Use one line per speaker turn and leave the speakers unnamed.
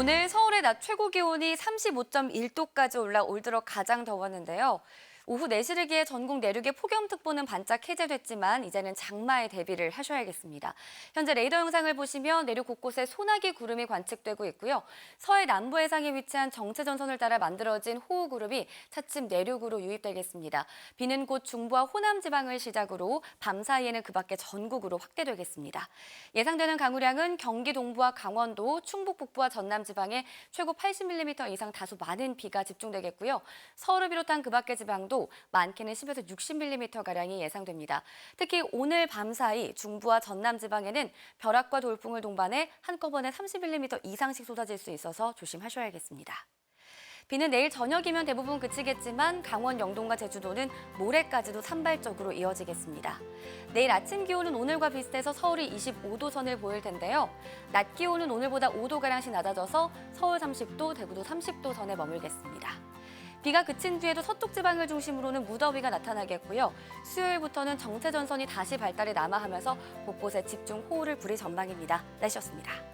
오늘 서울의 낮 최고 기온이 35.1도까지 올라 올 들어 가장 더웠는데요. 오후 4시를 전국 내륙의 폭염특보는 반짝 해제됐지만 이제는 장마에 대비를 하셔야겠습니다. 현재 레이더 영상을 보시면 내륙 곳곳에 소나기 구름이 관측되고 있고요. 서해 남부 해상에 위치한 정체전선을 따라 만들어진 호우구름이 차츰 내륙으로 유입되겠습니다. 비는 곧 중부와 호남 지방을 시작으로 밤 사이에는 그 밖에 전국으로 확대되겠습니다. 예상되는 강우량은 경기 동부와 강원도, 충북 북부와 전남 지방에 최고 80mm 이상 다소 많은 비가 집중되겠고요. 서울을 비롯한 그 밖의 지방도 많게는 10에서 60mm 가량이 예상됩니다. 특히 오늘 밤 사이 중부와 전남 지방에는 벼락과 돌풍을 동반해 한꺼번에 30mm 이상씩 쏟아질 수 있어서 조심하셔야겠습니다. 비는 내일 저녁이면 대부분 그치겠지만 강원 영동과 제주도는 모레까지도 산발적으로 이어지겠습니다. 내일 아침 기온은 오늘과 비슷해서 서울이 25도 선을 보일 텐데요. 낮 기온은 오늘보다 5도가량씩 낮아져서 서울 30도, 대구도 30도 선에 머물겠습니다. 비가 그친 뒤에도 서쪽 지방을 중심으로는 무더위가 나타나겠고요. 수요일부터는 정체 전선이 다시 발달해 남하하면서 곳곳에 집중 호우를 부릴 전망입니다. 날씨였습니다.